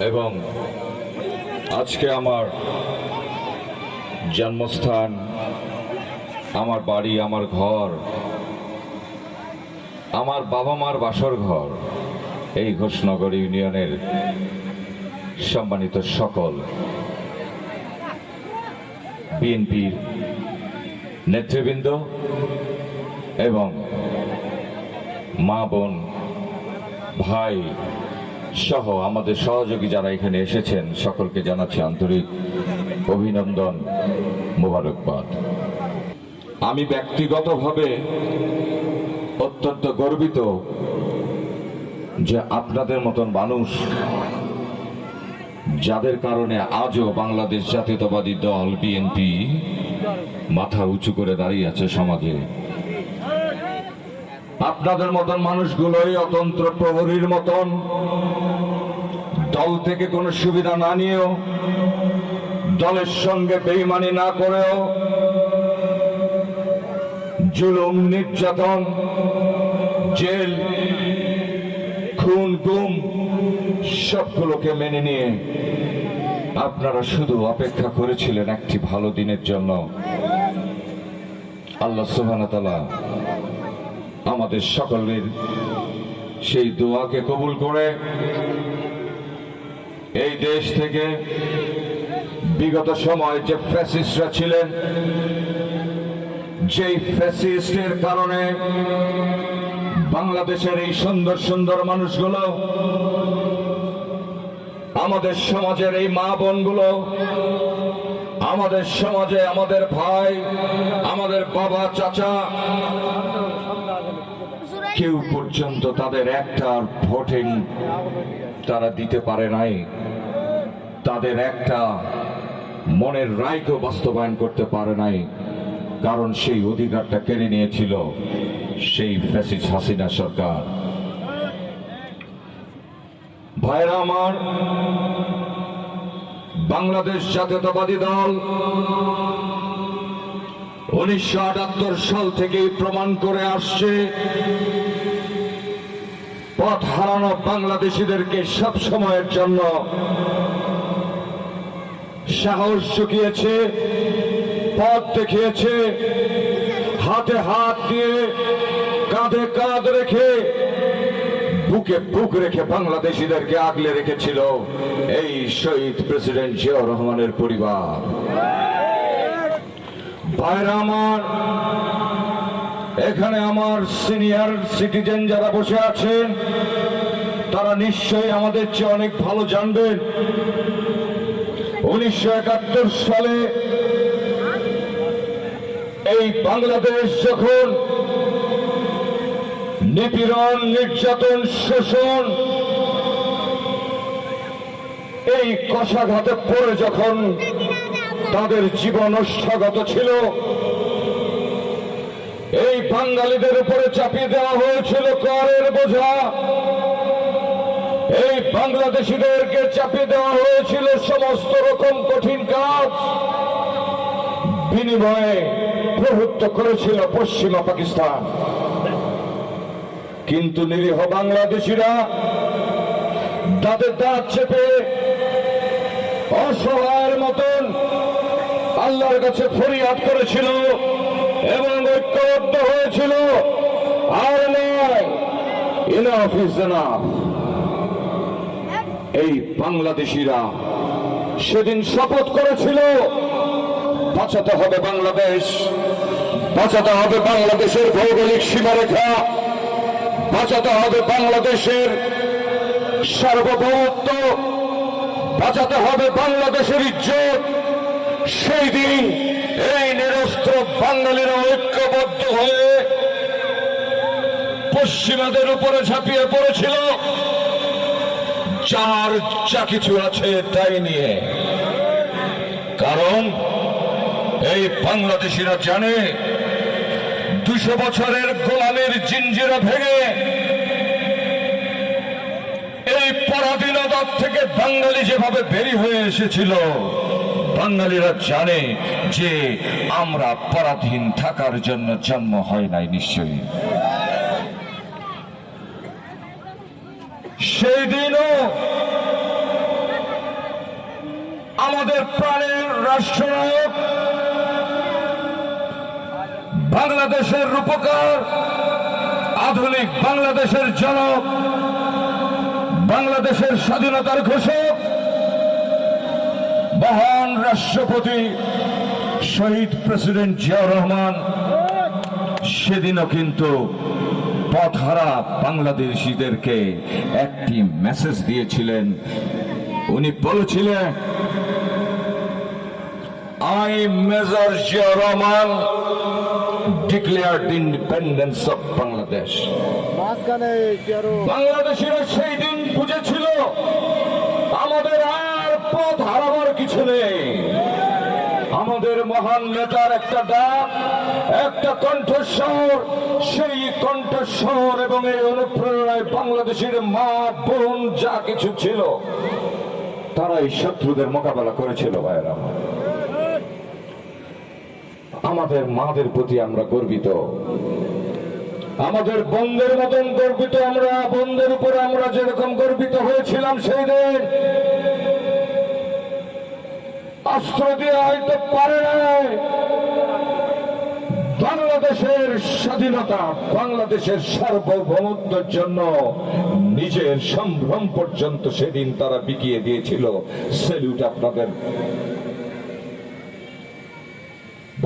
এবং আজকে আমার জন্মস্থান, আমার বাড়ি, আমার ঘর, আমার বাবা মার বাসর ঘর, এই ঘোষনগর ইউনিয়নের সম্মানিত সকল বিএনপির নেতৃবৃন্দ এবং মা বোন ভাই সহ আমাদের সহযোগী যারা এখানে এসেছেন, সকলকে জানাচ্ছি আন্তরিক অভিনন্দন মোবারকবাদ। আমি ব্যক্তিগতভাবে অত্যন্ত গর্বিত যে আপনাদের মতন মানুষ, যাদের কারণে আজও বাংলাদেশ জাতীয়তাবাদী দল, বিএনপি, মাথা উঁচু করে দাঁড়িয়ে আছে সমাজে। আপনাদের মতন মানুষগুলোই অতন্ত্র প্রহরীর মতন দল থেকে কোনো সুবিধা না নিয়েও, দলের সঙ্গে বেইমানি না করেও, জুলুম, নির্যাতন, জেল, খুন, গুম, সবগুলোকে মেনে নিয়ে আপনারা শুধু অপেক্ষা করেছিলেন একটি ভালো দিনের জন্য। আল্লাহ সুবহানাহু আমাদের সকলের সেই দোয়াকে কবুল করে এই দেশ থেকে বিগত সময় যে ফ্যাসিস্টরা ছিলেন, যেই ফ্যাসিস্টের কারণে বাংলাদেশের এই সুন্দর সুন্দর মানুষগুলো, আমাদের সমাজের এই মা বোনগুলো, আমাদের সমাজে আমাদের ভাই, আমাদের বাবা, চাচা, কেউ পর্যন্ত তাদের একটা ভোটিং তারা দিতে পারে নাই। তাদের একটা মনের রায়কেও বাস্তবায়ন করতে পারে নাই, কারণ সেই অধিকারটা কেড়ে নিয়েছিল সেই ফ্যাসিস হাসিনা সরকার। ভাইরা আমার, বাংলাদেশ জাতীয়তাবাদী দল উনিশশো আটাত্তর সাল থেকেই প্রমাণ করে আসছে বাংলাদেশিদেরকে সব সময়ের জন্য সাহস জুগিয়েছে, পথ দেখিয়েছে, হাতে হাত দিয়ে কাঁধে কাঁধ রেখে, বুকে বুক রেখে বাংলাদেশিদেরকে আগলে রেখেছিল এই শহীদ প্রেসিডেন্ট জিয়াউর রহমানের পরিবার। ভাইরা আমার, এখানে আমার সিনিয়র সিটিজেন যারা বসে আছেন তারা নিশ্চয়ই আমাদের চেয়ে অনেক ভালো জানবেন উনিশশো একাত্তর সালে এই বাংলাদেশ যখন নিপীড়ন, নির্যাতন, শোষণ এই কষাঘাতে পড়ে যখন তাদের জীবন স্থগত ছিল, এই বাঙালিদের উপরে চাপিয়ে দেওয়া হয়েছিল করের বোঝা। এই বাংলাদেশিদেরকে চাপিয়ে দেওয়া হয়েছিল সমস্ত রকম কঠিন কাজ। বিনিময়ে প্রভুত্ব করেছিল পশ্চিমা পাকিস্তান। কিন্তু নিরীহ বাংলাদেশিরা দাঁতের দাঁত চেপে অসহায়ের মতন আল্লাহর কাছে ফরিয়াদ করেছিল এবং ঐক্যবদ্ধ হয়েছিল। আর নয় ইনাফ ইজ এই বাংলাদেশিরা সেদিন শপথ করেছিল, বাঁচাতে হবে বাংলাদেশ, বাঁচাতে হবে বাংলাদেশের ভৌগোলিক সীমারেখা, বাঁচাতে হবে বাংলাদেশের সার্বভৌমত্ব, বাঁচাতে হবে বাংলাদেশের ইজ্জত। সেই দিন এই নিরস্ত্র বাঙালিরা ঐক্যবদ্ধ হয়ে পশ্চিমাদের উপরে ঝাঁপিয়ে পড়েছিল। যার যা কিছু আছে তাই নিয়ে। কারণ এই বাংলাদেশিরা জানে দুশো বছরের গোলামের জিঞ্জিরা ভেঙে এই পরাধীনতার থেকে বাঙালি যেভাবে বেরি হয়ে এসেছিল, বাঙালিরা জানে যে আমরা পরাধীন থাকার জন্য জন্ম হয় নাই নিশ্চয়ই সেই দিনও আমাদের প্রাণের রাষ্ট্রনায়ক, বাংলাদেশের রূপকার, আধুনিক বাংলাদেশের জনক, বাংলাদেশের স্বাধীনতার ঘোষক, মহান রাষ্ট্রপতি শহীদ প্রেসিডেন্ট জিয়াউর রহমান, সেদিনও কিন্তু পথহারা বাংলাদেশিদেরকে একটি মেসেজ দিয়েছিলেন। উনি বলেছিলেন major Zia Rahman declared independence of Bangladesh মাঝখানে বাংলাদেশিরা সেই দিন বুঝেছিল আমাদের আর পথ হারাবার কিছু নেই আমাদের মহান নেতার একটা ডাক একটা কণ্ঠস্বর সেই কণ্ঠস্বর এবং এই অনুপ্রেরণায় বাংলাদেশের মা বোন যা কিছু ছিল তারা এই শত্রুদের মোকাবেলা করেছিল ভাইয়েরা। আমাদের মাদের প্রতি আমরা গর্বিত। আমাদের বন্ধের মতন গর্বিত আমরা, বন্ধের উপরে আমরা যেরকম গর্বিত হয়েছিলাম সেই দিন। অস্ত্র দিয়ে হয়তো পারে নাই বাংলাদেশের স্বাধীনতা, বাংলাদেশের সার্বভৌমত্বের জন্য নিজের সম্ভ্রম পর্যন্ত সেদিন তারা বিকিয়ে দিয়েছিল। সেলিউট আপনাদের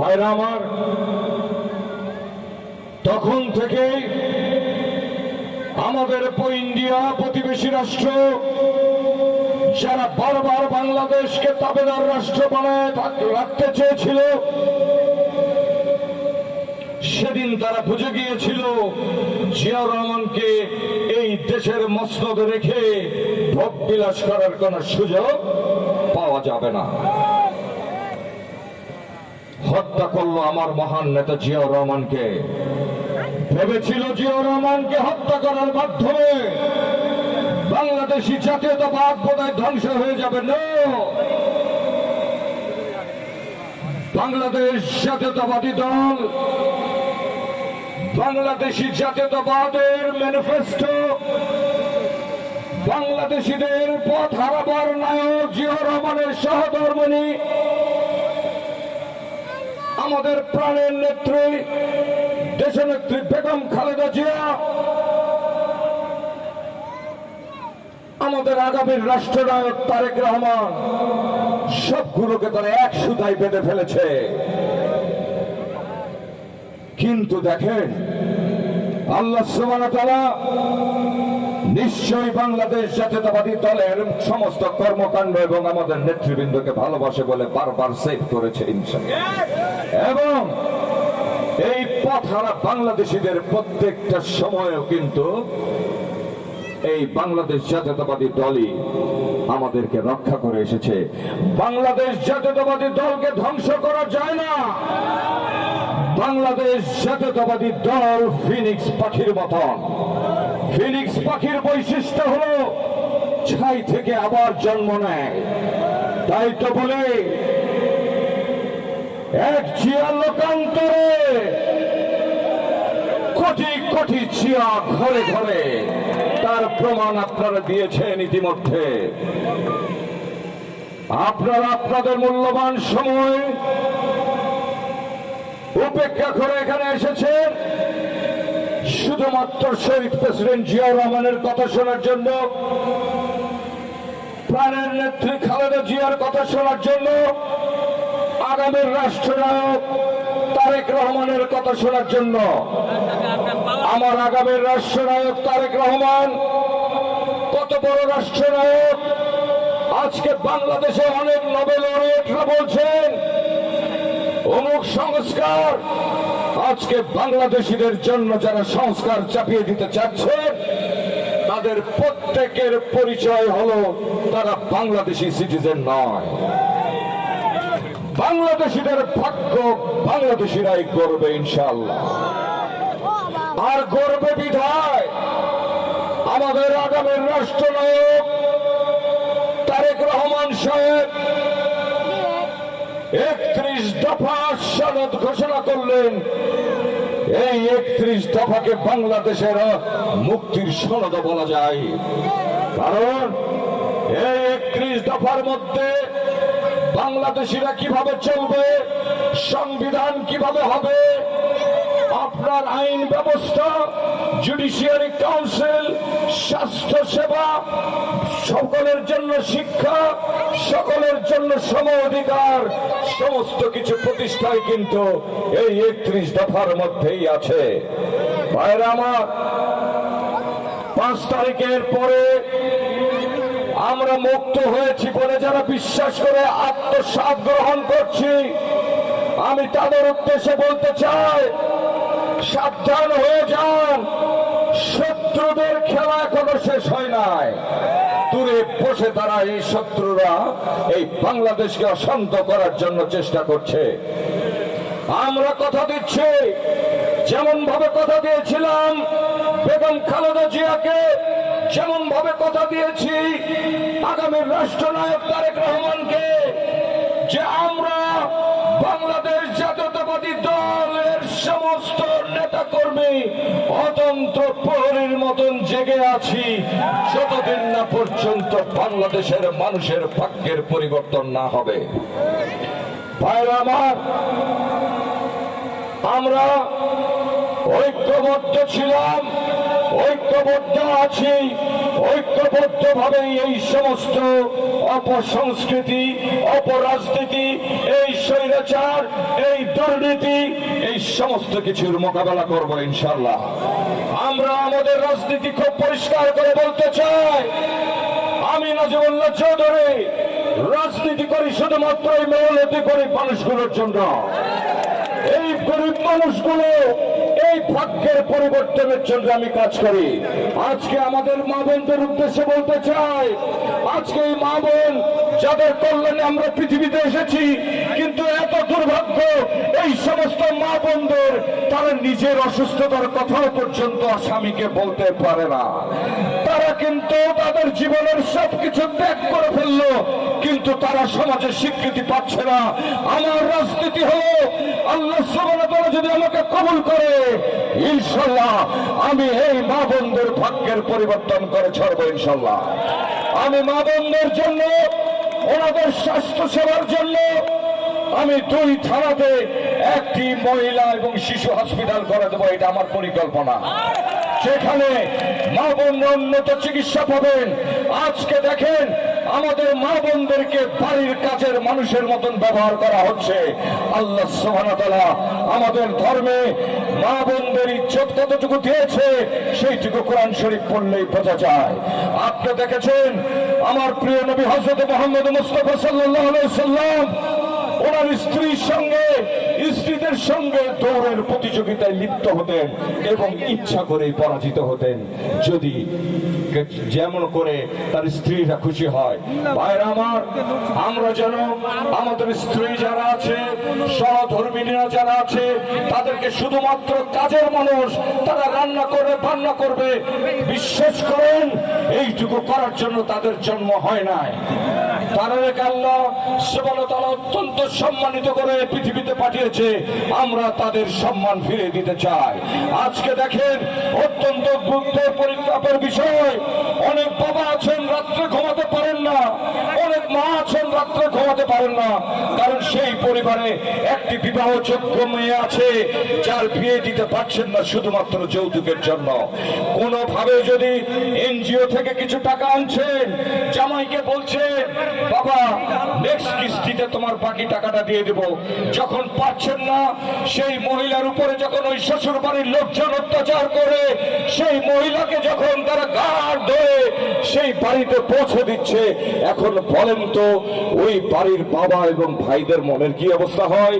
ভাইরা আমার। তখন থেকেই আমাদের ইন্ডিয়া প্রতিবেশী রাষ্ট্র, যারা বারবার বাংলাদেশকে তাবেদার রাষ্ট্র বানায় রাখতে চেয়েছিল, সেদিন তারা বুঝে গিয়েছিল জিয়া রহমানকে এই দেশের মসনদে রেখে ভোগ বিলাস করার কোন সুযোগ পাওয়া যাবে না। হত্যা করল আমার মহান নেতা জিয়াউর রহমানকে। ভেবেছিল জিয়াউর রহমানকে হত্যা করার মাধ্যমে বাংলাদেশি জাতীয়তাবাদ বোধহয় ধ্বংস হয়ে যাবে। না! বাংলাদেশ জাতীয়তাবাদী দল বাংলাদেশি জাতীয়তাবাদের ম্যানিফেস্টো বাংলাদেশিদের পথ হারাবার নায়ক জিয়াউর রহমানের সহধর্মণী আমাদের প্রাণের নেত্রী, দেশনেত্রী বেগম খালেদা জিয়া, আমাদের আগামীর রাষ্ট্রনায়ক তারেক রহমান, সবগুলোকে তারা এক সুতায় বেঁধে ফেলেছে। কিন্তু দেখেন, আল্লাহ ওয়া তাআলা নিশ্চয়ই বাংলাদেশ জাতীয়তাবাদী দলের সমস্ত কর্মকাণ্ড এবং আমাদের নেতৃবৃন্দকে ভালোবাসে বলে বারবার সেভ করেছে ইনশাআল্লাহ। এবং এই পথহারা বাংলাদেশিদের প্রত্যেকটা সময়েও কিন্তু এই বাংলাদেশ জাতীয়তাবাদী দলই আমাদেরকে রক্ষা করে এসেছে। বাংলাদেশ জাতীয়তাবাদী দলকে ধ্বংস করা যায় না। বাংলাদেশ জাতীয়তাবাদী দল ফিনিক্স পাখির মতন। ফিনিক্স পাখির বৈশিষ্ট্য হলো ছাই থেকে আবার জন্ম নেয়। তাই তো বলে, এক চিয়া লোকান্তরে কোটি কোটি চিয়া ঘরে ঘরে তার প্রমাণ আপনারা দিয়েছেন ইতিমধ্যে। আপনারা আপনাদের মূল্যবান সময় উপেক্ষা করে এখানে এসেছেন। শুধুমাত্র শহীদ প্রেসিডেন্ট জিয়াউর রহমানের কথা শোনার জন্য, প্রাণের নেত্রী খালেদা জিয়ার কথা শোনার জন্য, আগামীর রাষ্ট্রনায়ক তারেক রহমানের কথা শোনার জন্য। আমার আগামীর রাষ্ট্রনায়ক তারেক রহমান, কত বড় রাষ্ট্রনায়ক, আজকে বাংলাদেশে অনেক নোবেল লরেটরা বলছেন, অমুক সংস্কার আজকে বাংলাদেশিদের জন্য যারা সংস্কার চাপিয়ে দিতে চাচ্ছেন তাদের প্রত্যেকের পরিচয় হলো তারা বাংলাদেশি সিটিজেন নয়। বাংলাদেশিদের ভাগ্য বাংলাদেশিরাই করবে ইনশাল্লাহ আর গর্বে বিধায় আমাদের আগামীর রাষ্ট্রনায়ক তারেক রহমান সাহেব একত্রিশ দফা সনদ ঘোষণা করলেন। এই একত্রিশ দফাকে বাংলাদেশের মুক্তির সনদ বলা যায়। কারণ এই একত্রিশ দফার মধ্যে বাংলাদেশিরা কীভাবে চলবে, সংবিধান কীভাবে হবে, আপনার আইন ব্যবস্থা, জুডিশিয়ারি কাউন্সিল, স্বাস্থ্য সেবা, সকলের জন্য শিক্ষা, সকলের জন্য সম অধিকার সমস্ত কিছু প্রতিষ্ঠায় কিন্তু এই একত্রিশ দফার মধ্যেই আছে। আমার, পাঁচ তারিখের পরে আমরা মুক্ত হয়েছি বলে যারা বিশ্বাস করে আত্মসাত গ্রহণ করছি, আমি তাদের উদ্দেশ্যে বলতে চাই, সাবধান হয়ে যান, শত্রুদের খেলা এখনও শেষ হয় নাই। বসে তারা এই শত্রুরা এই বাংলাদেশকে অশান্ত করার জন্য চেষ্টা করছে। আমরা কথা দিচ্ছি। যেমন ভাবে কথা দিয়েছিলাম, বেগম খালেদা জিয়াকে যেমন ভাবে কথা দিয়েছি, আগামী রাষ্ট্রনায়ক তারেক রহমানকে, যে আমরা বাংলাদেশ জাতীয়তাবাদী দলের সমস্ত অতন্ত্র প্রহরীর মতন জেগে আছি। যতদিন না পর্যন্ত বাংলাদেশের মানুষের ভাগ্যের পরিবর্তন না হবে। আমার, আমরা ঐক্যবদ্ধ ছিলাম, ঐক্যবদ্ধ আছি। ঐক্যবদ্ধ ভাবে এই সমস্ত অপসংস্কৃতি, অপরাজনীতি, এই স্বৈরাচার, এই দুর্নীতি, এই সমস্ত কিছুর মোকাবেলা করব ইনশাল্লাহ আমরা আমাদের রাজনীতি খুব পরিষ্কার করে বলতে চাই। আমি নাজিবুল্লাহ চৌধুরী, রাজনীতি করি শুধুমাত্র এই মেহনতি গরিব মানুষগুলোর জন্য। এই গরিব মানুষগুলো ভাগ্যের পরিবর্তনের জন্য আমি কাজ করি। আজকে আমাদের মা বোনদের উদ্দেশ্যে বলতে চাই, আজকে এই মা বোন যাদের কল্যাণে আমরা পৃথিবীতে এসেছি, কিন্তু এত দুর্ভাগ্য, এই সমস্ত মা বোনদের তারা নিজের অসুস্থতার কথাও পর্যন্ত স্বামীকে বলতে পারে না। তারা কিন্তু তাদের জীবনের সবকিছু ত্যাগ করে ফেলল, কিন্তু তারা সমাজে স্বীকৃতি পাচ্ছে না। আমার রাজনীতি হলো আল্লাহ সুবহানাহু যদি আমাকে কবুল করে ইনশাল্লাহ আমি এই মা বোনদের ভাগ্যের পরিবর্তন করে ছাড়বো ইনশাল্লাহ আমি মা বোনদের জন্য ওনাদের স্বাস্থ্য সেবার জন্য আমি দুই থানাতে একটি মহিলা এবং শিশু হসপিটাল করে দেবো এটা আমার পরিকল্পনা। সেখানে মা বোনরা উন্নত চিকিৎসা পাবেন। আজকে দেখেন আমাদের মা বোনদেরকে বাড়ির কাজের মানুষের মতন ব্যবহার করা হচ্ছে। আল্লাহ তাআলা আমাদের ধর্মে মা বোনদের ইজ্জত কতটুকু দিয়েছে, সেইটুকু কোরআন শরীফ পড়লেই বোঝা যায়। আপনি দেখেছেন, আমার প্রিয় নবী হযরত মুহাম্মদ মুস্তাফা আলাইহি সাল্লাম ওনার স্ত্রীর সঙ্গে, স্ত্রীদের সঙ্গে দৌড়ের প্রতিযোগিতায় লিপ্ত হতেন এবং ইচ্ছা করেই পরাজিত হতেন। যদি যেমন করে তার স্ত্রীরা খুশি হয়। ভাইরা আমার, আমরা যেন আমাদের স্ত্রী যারা আছে, সহধর্মিনীরা যারা আছে, তাদেরকে শুধুমাত্র কাজের মানুষ তারা রান্না করে, বান্না করবে। বিশ্বাস করেন, এইটুকু করার জন্য তাদের জন্ম হয় নাই। তাদেরকে আল্লাহ সুবহানাহু অত্যন্ত সম্মানিত করে পৃথিবীতে পাঠিয়েছে, আমরা তাদের সম্মান ফিরে দিতে চাই। আজকে দেখেন, অত্যন্ত গুরুত্ব পরিতাপের বিষয়। অনেক বাবা আছেন রাত্রে ঘুমাতে পারেন না। আছেন, রাত্রে ঘুমাতে পারেন না। কারণ সেই পরিবারে একটি বিবাহযোগ্য মেয়ে আছে, যার বিয়ে দিতে পারছেন না শুধুমাত্র যৌতুকের জন্য। কোনোভাবে যদি এনজিও থেকে কিছু টাকা আনছেন, জামাইকে বলছেন, বাবা নেক্সট কিস্তিতে তোমার বাকি টাকাটা দিয়ে দেব। যখন পাচ্ছেন না, সেই মহিলার উপরে যখন ওই শ্বশুর বাড়ির লোকজন অত্যাচার করে, সেই মহিলাকে যখন তারা গাড় ধরে সেই বাড়িতে পৌঁছে দিচ্ছে, এখন বলেন তো ওই বাড়ির বাবা এবং ভাইদের মনের কি অবস্থা হয়?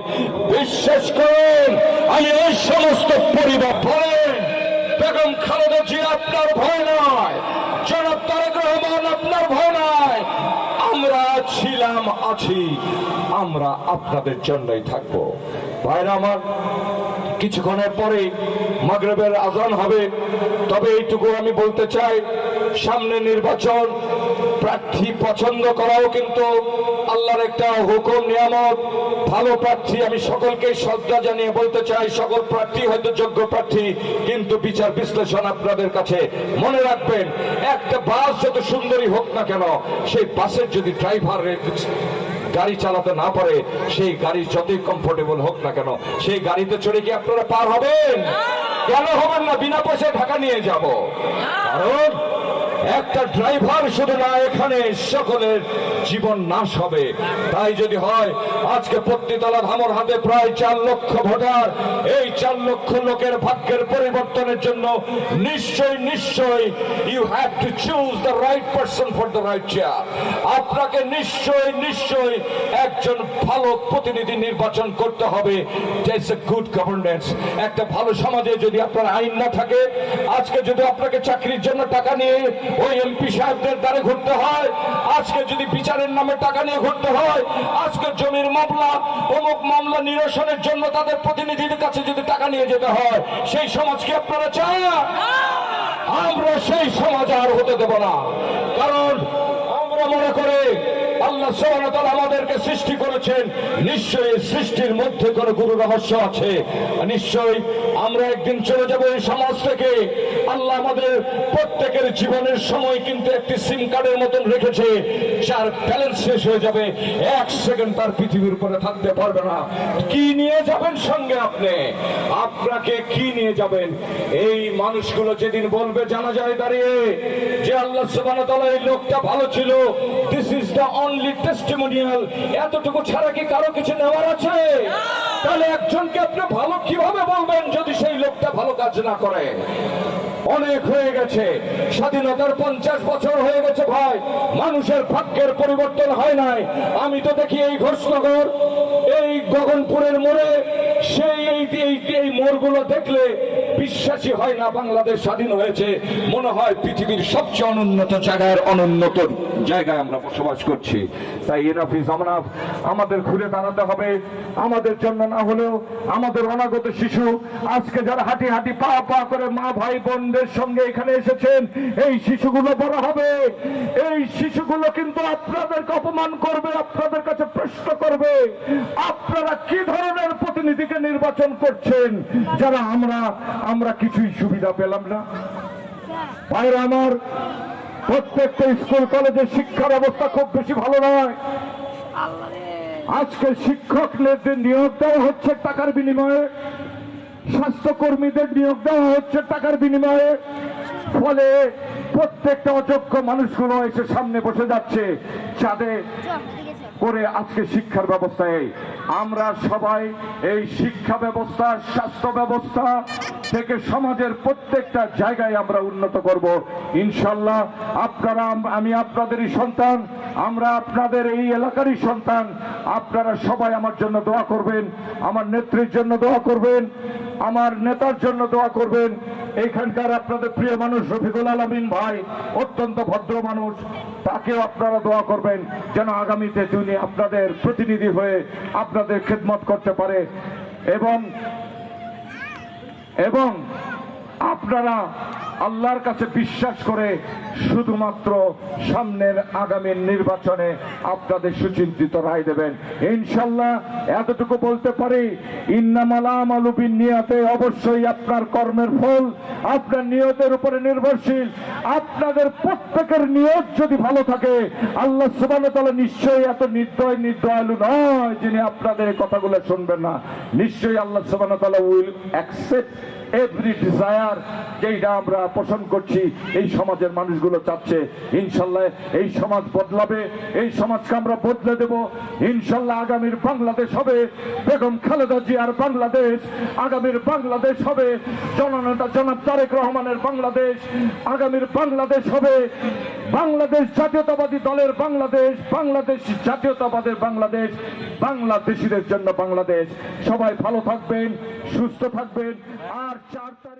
বিশ্বাস করেন, আমি এই সমস্ত পরিবার বলেন বেগম খালেদা জি, আপনার ভয় নয়। জনাব তারেক রহমান, আপনার ভয় নয়। আমরা ছিলাম, আছি, আমরা আপনাদের জন্যই থাকব। ভাইরা আমার, কিছুক্ষণের পরে মাগরেবের আজান হবে। তবে এইটুকু আমি বলতে চাই, সামনে নির্বাচন প্রার্থী পছন্দ করাও কিন্তু আল্লাহর একটা হুকুম নিয়ামত। ভালো প্রার্থী আমি সকলকে শ্রদ্ধা জানিয়ে বলতে চাই সকল প্রার্থী হয়তো যোগ্য প্রার্থী কিন্তু বিচার বিশ্লেষণ আপনাদের কাছে। মনে রাখবেন একটা বাস যত সুন্দরী হোক না কেন সেই বাসের যদি ড্রাইভার গাড়ি চালাতে না পারে সেই গাড়ি যতই কমফোর্টেবল হোক না কেন সেই গাড়িতে চড়ে কি আপনারা পার হবেন? কেন হবেন না? বিনা পয়সায় ঢাকা নিয়ে যাব। কারণ একটা ড্রাইভার শুধু না, এখানে সকলের জীবন নাশ হবে। তাই যদি হয়, আজকে পত্নীতলা ধামর হাতে প্রায় চার লক্ষ ভোটার। এই চার লক্ষ লোকের ভাগ্যের পরিবর্তনের জন্য নিশ্চয় নিশ্চয় you have to choose the right person for the right chair আপনাকে নিশ্চয় নিশ্চয় একজন ভালো প্রতিনিধি নির্বাচন করতে হবে। গুড গভর্নেন্স একটা ভালো সমাজে যদি আপনার আইন না থাকে, আজকে যদি আপনাকে চাকরির জন্য টাকা নিয়ে ওই এমপি সাহেবদের দ্বারে ঘুরতে হয়। আজকে যদি বিচারের নামে টাকা নিয়ে ঘুরতে হয়, আজকে জমির মামলা, অমুক মামলা নিরসনের জন্য তাদের প্রতিনিধিদের কাছে যদি টাকা নিয়ে যেতে হয়, সেই সমাজ কি আপনারা চান? আমরা সেই সমাজ আর হতে দেব না। কারণ আমরা মনে করে, আল্লাহ তাআলা আমাদেরকে সৃষ্টি করেছেন। নিশ্চয়ই সৃষ্টির মধ্যে কোনো গুরু রহস্য আছে। নিশ্চয়ই আমরা একদিন চলে যাব এই সমাজ থেকে। আল্লাহ আমাদের প্রত্যেকের জীবনের সময় কিন্তু একটি সিম কার্ডের মতন রেখেছে, যার ব্যালেন্স শেষ হয়ে যাবে। এক সেকেন্ড তার পৃথিবীর উপরে থাকতে পারবে না। কি নিয়ে যাবেন সঙ্গে আপনি? আপনাকে কি নিয়ে যাবেন? এই মানুষগুলো যেদিন বলবে, জানা যায় দাঁড়িয়ে যে আল্লাহ সুবহানাহু এই লোকটা ভালো ছিল। This is the only testimonial এতটুকু ছাড়া কি কারও কিছু নেওয়ার আছে? তাহলে একজনকে আপনি ভালো কীভাবে বলবেন যদি সেই লোকটা ভালো কাজ না করে? অনেক হয়ে গেছে। স্বাধীনতার পঞ্চাশ বছর হয়ে গেছে ভাই। মানুষের ভাগ্যের পরিবর্তন হয় নাই। আমি তো দেখি এই ঘোষনগর, এই গগনপুরের মোড়ে, সেই এই মোড়গুলো দেখলে বিশ্বাসই হয় না বাংলাদেশ স্বাধীন হয়েছে, মনে হয় পৃথিবীর সবচেয়ে অনুন্নত জায়গার অনুন্নত জায়গায় আমরা বসবাস করছি। তাই এনাফ ইজ আমনাফ আমাদের ঘুরে দাঁড়াতে হবে। আমাদের জন্য না হলেও আমাদের অনাগত শিশু আজকে যারা হাঁটি হাঁটি পা পা করে মা ভাই বোনদের সঙ্গে এখানে এসেছেন, এই শিশুগুলো বড় হবে। এই শিশুগুলো কিন্তু আপনাদেরকে অপমান করবে, আপনাদের কাছে প্রশ্ন করবে, আপনারা কি ধরনের প্রতিনিধিকে নির্বাচন করছেন? যারা আমরা আমরা কিছুই সুবিধা পেলাম না। ভাইরা আমার, প্রত্যেকটা স্কুল, কলেজের শিক্ষা ব্যবস্থা খুব বেশি ভালো নয়। আজকে শিক্ষকদের নিয়োগ দেওয়া হচ্ছে টাকার বিনিময়ে, স্বাস্থ্যকর্মীদের নিয়োগ দেওয়া হচ্ছে টাকার বিনিময়ে। ফলে প্রত্যেকটা অযোগ্য মানুষগুলো এসে সামনে বসে যাচ্ছে যাদের করে আজকে শিক্ষার ব্যবস্থায়। আমরা সবাই এই শিক্ষা ব্যবস্থা, স্বাস্থ্য ব্যবস্থা থেকে সমাজের প্রত্যেকটা জায়গায় আমরা উন্নত করব। ইনশাল্লাহ আপনারা, আমি আপনাদেরই সন্তান, আমরা আপনাদের এই এলাকারই সন্তান। আপনারা সবাই আমার জন্য দোয়া করবেন, আমার নেত্রীর জন্য দোয়া করবেন, আমার নেতার জন্য দোয়া করবেন। এইখানকার আপনাদের প্রিয় মানুষ রফিকুল আলমিন ভাই, অত্যন্ত ভদ্র মানুষ, তাকেও আপনারা দোয়া করবেন যেন আগামীতে তিনি আপনাদের প্রতিনিধি হয়ে আপনাদের খেদমত করতে পারে। এবং এবং আপনারা আল্লাহর কাছে বিশ্বাস করে শুধুমাত্র সামনের আগামী নির্বাচনে আপনাদের সুচিন্তিত রায় দেবেন। ইনশাল্লাহ এতটুকু বলতে পারি ইন্নামালাম নিয়াতে অবশ্যই আপনার কর্মের ফল আপনার নিয়তের উপরে নির্ভরশীল। আপনাদের প্রত্যেকের নিয়ত যদি ভালো থাকে, আল্লাহ সুবান তালা নিশ্চয়ই এত নির্দয় নির্দয়ালু নয় যিনি আপনাদের কথাগুলো শুনবেন না। নিশ্চয়ই আল্লাহ সুবান উইল অ্যাকসেপ্ট এভরি ডিজায়ার যেইটা আমরা পোষণ করছি, এই সমাজের মানুষগুলো চাচ্ছে, ইনশাল্লাহ এই সমাজ বদলাবে, এই সমাজকে আমরা বদলে দেব। ইনশাল্লাহ আগামীর বাংলাদেশ হবে বেগম খালেদা জিয়ার বাংলাদেশ, আগামীর বাংলাদেশ হবে জননেতা জনাব তারেক রহমানের বাংলাদেশ, আগামীর বাংলাদেশ হবে বাংলাদেশ জাতীয়তাবাদী দলের বাংলাদেশ বাংলাদেশ জাতীয়তাবাদের বাংলাদেশ, বাংলাদেশিদের জন্য বাংলাদেশ। সবাই ভালো থাকবেন, সুস্থ থাকবেন, আর চার তারিখ